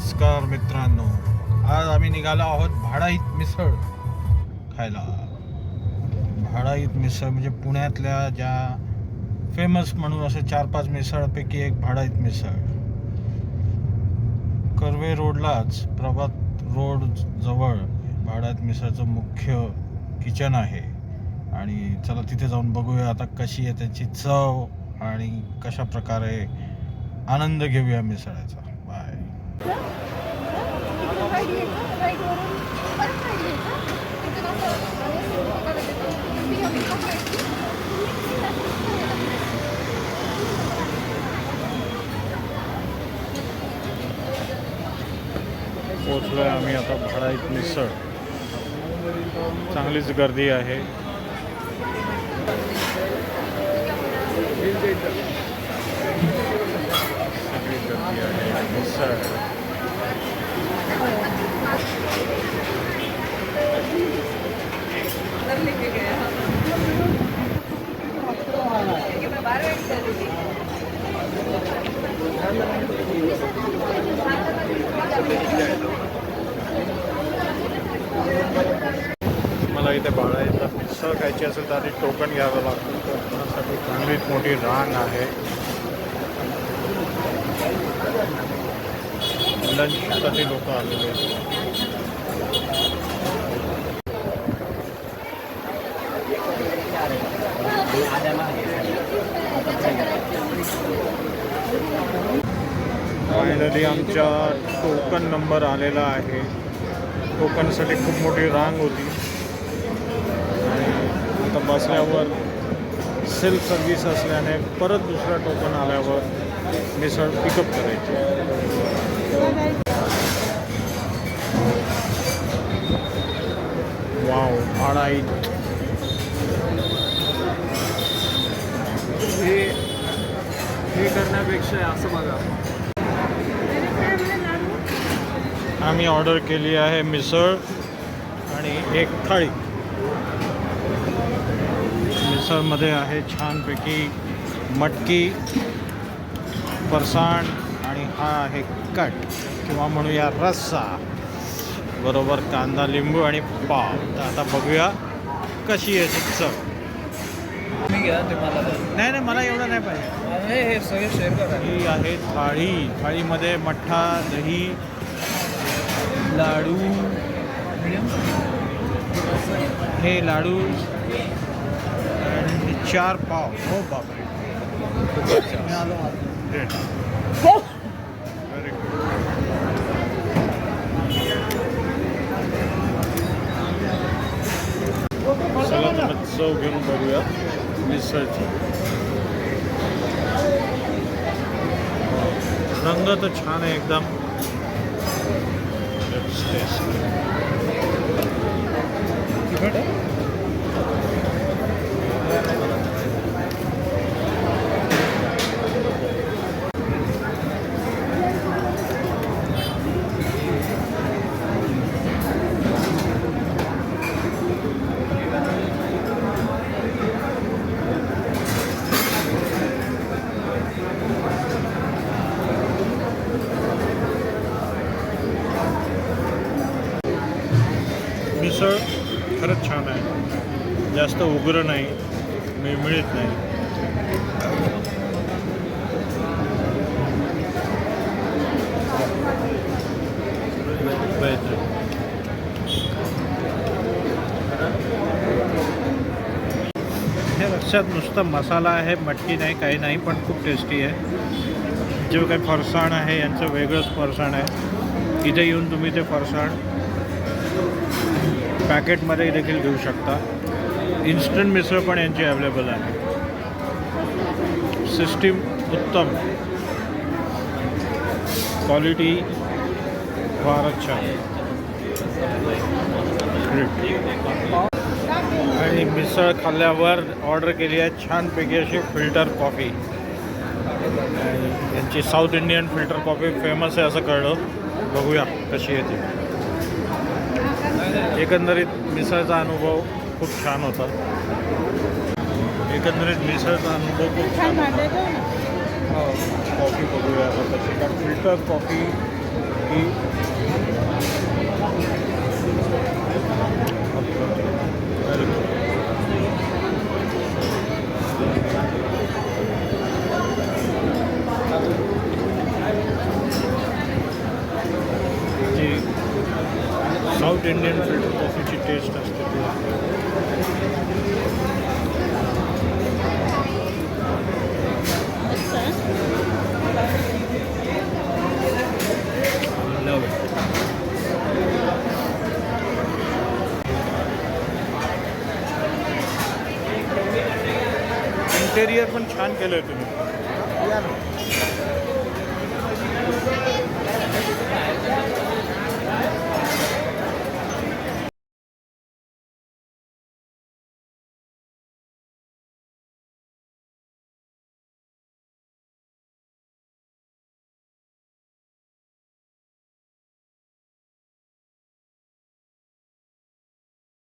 नमस्कार मित्रांनो. आज आम्ही निघालो आहोत भाडाईत मिसळ खायला. भाडाईत मिसळ म्हणजे पुण्यातल्या ज्या फेमस म्हणून असे चार पाच मिसळपैकी एक भाडाईत मिसळ. कर्वे रोडलाच प्रभात रोड जवळ भाडाईत मिसळचं मुख्य किचन आहे. आणि चला तिथे जाऊन बघूया आता कशी आहे त्याची चव आणि कशा प्रकारे आनंद घेऊया पोचलो आहे आम्ही आता भाडाईत मिसळ. चांगलीच गर्दी आहे. सगळी गर्दी आहे. मिसळ. मला इथे मिसळ खायची असेल तर आधी टोकन घ्यावं लागतं. कोकणासाठी चांगलीच मोठी रांग आहे. लंचसाठी लोक आलेले फायनली आमच्या टोकन नंबर आलेला आहे. टोकनसाठी खूप मोठी रांग होती. बसल्यावर सेल्फ सर्व्हिस असल्याने परत दुसरा टोकन आल्यावर मिसळ पिकअप करायची. वाव आडाई हे हे करण्यापेक्षा असं बघा. आम्ही ऑर्डर केली आहे मिसळ आणि एक थाळी. मिसळमध्ये आहे छानपैकी मटकी फरसाण आणि हा आहे कट किंवा म्हणूया रस्सा. बरोबर कांदा लिंबू आणि पाव. तर आता बघूया कशी आहे ती चव. नाही नाही मला एवढं नाही पाहिजे. हे हे सगळे शेअर करा. ही आहे थाळी. थाळीमध्ये मठ्ठा दही लाडू. हे लाडू. चार पाव हो बापरे मी आलो आता. Great. Very good. चला तर मग चव घेऊन बघूया मिसळची रंग तर छान आहे एकदम Let's मिसळ खरंच छान आहे. जास्त उग्र नाही मिळत नाही. बेहतरीन. हे रस्स्यात नुसतं मसाला आहे मटकी नाही काही नाही पण खूप टेस्टी आहे. जे काही फरसाण आहे यांचं वेगळंच फरसाण आहे. इथे येऊन तुम्ही ते फरसाण पॅकेटमध्ये देखील घेऊ शकता. इन्स्टंट मिसळ पण यांची अवेलेबल आहे. सिस्टीम उत्तम. क्वालिटी फारच छान. आणि मिसळ खाल्ल्यावर ऑर्डर केली आहे छानपैकी अशी फिल्टर कॉफी यांची South Indian filter coffee famous आहे असं कळलं. बघूया कशी येते. एकंदरीत मिसळचा अनुभव खूप छान होता. एकंदरीत मिसळचा अनुभव खूप छान होता. हो, कॉफी बघूया आता कारण फिल्टर कॉफी ही जी साऊथ इंडियन फिल्टर कॉफीची टेस्ट असते इंटेरियर पण छान केलं आहे तुम्ही